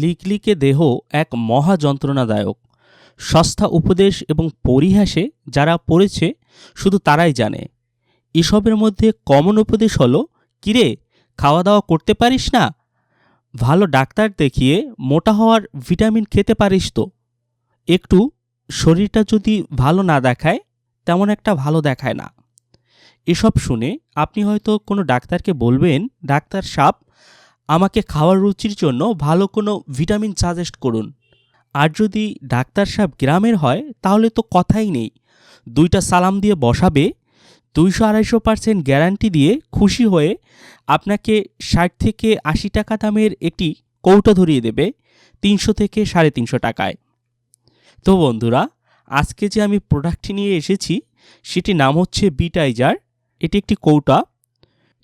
লিকলিকে দেহ এক মহা যন্ত্রণাদায়ক সস্তা উপদেশ এবং পরিহাসে যারা পড়েছে, শুধু তারাই জানে। এসবের মধ্যে কমন উপদেশ হলো, কিরে খাওয়া দাওয়া করতে পারিস না? ভালো ডাক্তার দেখিয়ে মোটা হওয়ার ভিটামিন খেতে পারিস তো। একটু শরীরটা যদি ভালো না দেখায়, তেমন একটা ভালো দেখায় না। এসব শুনে আপনি হয়তো কোনো ডাক্তারকে বলবেন, ডাক্তার সাপ আমাকে খাওয়ার রুচির জন্য ভালো কোনো ভিটামিন সাজেস্ট করুন। আর যদি ডাক্তার সাহেব গ্রামের হয়, তাহলে তো কথাই নেই। দুইটা সালাম দিয়ে বসাবে, দুইশো আড়াইশো পার্সেন্ট গ্যারান্টি দিয়ে খুশি হয়ে আপনাকে ষাট থেকে আশি টাকা দামের একটি কৌটো ধরিয়ে দেবে, তিনশো থেকে সাড়ে তিনশো টাকায়। তো বন্ধুরা, আজকে যে আমি প্রোডাক্টটি নিয়ে এসেছি, সেটির নাম হচ্ছে বিটাইজার এটি একটি কৌটা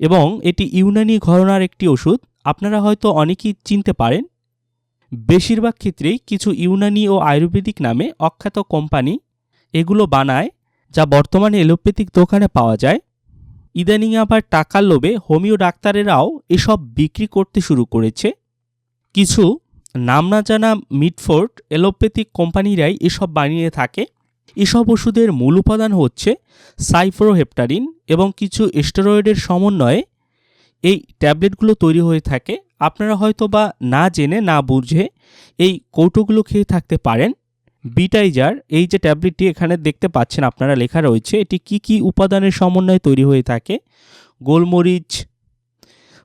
এবং এটি ইউনানি ঘরনার একটি ওষুধ। আপনারা হয়তো অনেকেই চিনতে পারেন, বেশিরভাগ ক্ষেত্রেই কিছু ইউনানি ও আয়ুর্বেদিক নামে অখ্যাত কোম্পানি এগুলো বানায়, যা বর্তমানে এলোপ্যাথিক দোকানে পাওয়া যায়। ইদানিং আবার টাকার লোভে হোমিও ডাক্তারেরাও এসব বিক্রি করতে শুরু করেছে। কিছু নাম না জানা মিডফোর্ড এলোপ্যাথিক কোম্পানিরাই এসব বানিয়ে থাকে। এসব ওষুধের মূল উপাদান হচ্ছে সাইফ্রোহেপটারিন এবং কিছু স্টেরয়েডের সমন্বয়ে এই ট্যাবলেটগুলো তৈরি হয়ে থাকে, আপনারা হয়তো বা না জেনে, না বুঝে এই কৌটোগুলো খেয়ে থাকতে পারেন। বিটাইজার এই যে ট্যাবলেটটি এখানে দেখতে পাচ্ছেন আপনারা লেখা রয়েছে, এটি কি কি উপাদানের সমন্বয়ে তৈরি হয়ে থাকে? গোলমরিচ,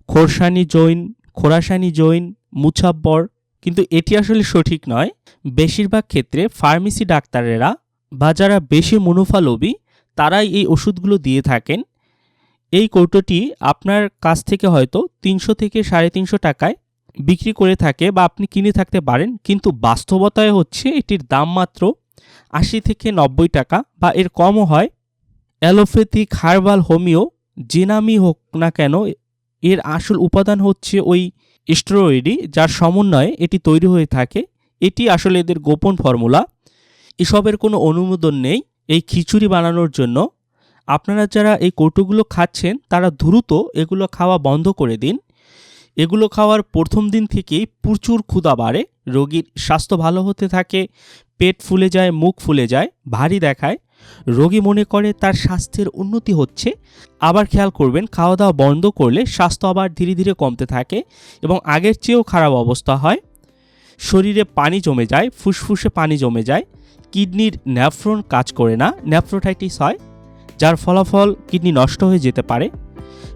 খোরসানি জৈন, খোরাসানি জৈন, মুছাব্বর, কিন্তু এটি আসলে সঠিক নয়। বেশিরভাগ ক্ষেত্রে ফার্মেসি ডাক্তারেরা বা যারা বেশি মুনাফালোভী, তারাই এই ওষুধগুলো দিয়ে থাকেন। এই কৌটোটি আপনার কাছ থেকে হয়তো তিনশো থেকে সাড়ে তিনশো টাকায় বিক্রি করে থাকে বা আপনি কিনে থাকতে পারেন, কিন্তু বাস্তবতায় হচ্ছে এটির দাম মাত্র আশি থেকে নব্বই টাকা বা এর কমও হয়। অ্যালোপ্যাথিক, হার্বাল, হোমিও, যে নামই হোক না কেন, এর আসল উপাদান হচ্ছে ওই স্টেরয়েডই যার সমন্বয়ে এটি তৈরি হয়ে থাকে। এটি আসলে এদের গোপন ফর্মুলা। এসবের কোনো অনুমোদন নেই এই খিচুড়ি বানানোর জন্য। আপনারা যারা এই কৌটোগুলো খাচ্ছেন, তারা দ্রুত এগুলো খাওয়া বন্ধ করে দিন। এগুলো খাওয়ার প্রথম দিন থেকেই প্রচুর ক্ষুধা বাড়ে, রোগীর স্বাস্থ্য ভালো হতে থাকে, পেট ফুলে যায়, মুখ ফুলে যায়, ভারী দেখায়। রোগী মনে করে তার স্বাস্থ্যের উন্নতি হচ্ছে, আবার খেয়াল করবেন খাওয়া দাওয়া বন্ধ করলে স্বাস্থ্য আবার ধীরে ধীরে কমতে থাকে এবং আগের চেয়েও খারাপ অবস্থা হয়। শরীরে পানি জমে যায়, ফুসফুসে পানি জমে যায়, কিডনির ন্যাফ্রন কাজ করে না ন্যাফ্রোটাইটিস হয়। যার ফলাফল কিডনি নষ্ট হয়ে যেতে পারে।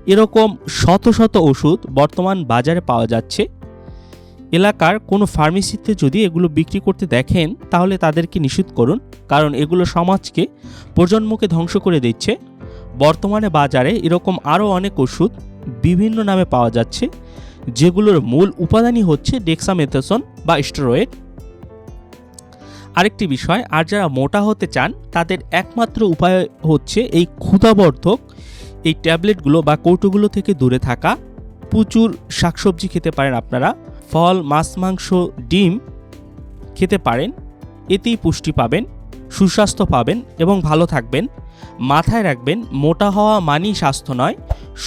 এরকম শত শত ওষুধ বর্তমান বাজারে পাওয়া যাচ্ছে। এলাকার কোনো ফার্মেসিতে যদি এগুলো বিক্রি করতে দেখেন, তাহলে তাদেরকে নিষেধ করুন, কারণ এগুলো সমাজকে প্রজন্মকে ধ্বংস করে দিচ্ছে। বর্তমানে বাজারে এরকম আরও অনেক ওষুধ বিভিন্ন নামে পাওয়া যাচ্ছে, যেগুলোর মূল উপাদানই হচ্ছে ডেক্সামেথাসন বা স্টেরয়েড আরেকটি বিষয়, আর যারা মোটা হতে চান, তাদের একমাত্র উপায় হচ্ছে এই ক্ষুধাবর্ধক এই ট্যাবলেটগুলো বা কৌটোগুলো থেকে দূরে থাকা। প্রচুর শাকসবজি খেতে পারেন আপনারা, ফল, মাছ, মাংস, ডিম খেতে পারেন, এতেই পুষ্টি পাবেন, সুস্বাস্থ্য পাবেন এবং ভালো থাকবেন। মাথায় রাখবেন, মোটা হওয়া মানেই স্বাস্থ্য নয়,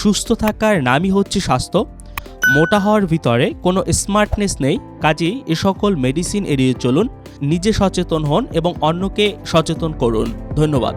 সুস্থ থাকার নামই হচ্ছে স্বাস্থ্য। মোটা হওয়ার ভিতরে কোনো স্মার্টনেস নেই। কাজেই এ সকল মেডিসিন এড়িয়ে চলুন। নিজে সচেতন হন এবং অন্যকে সচেতন করুন। ধন্যবাদ।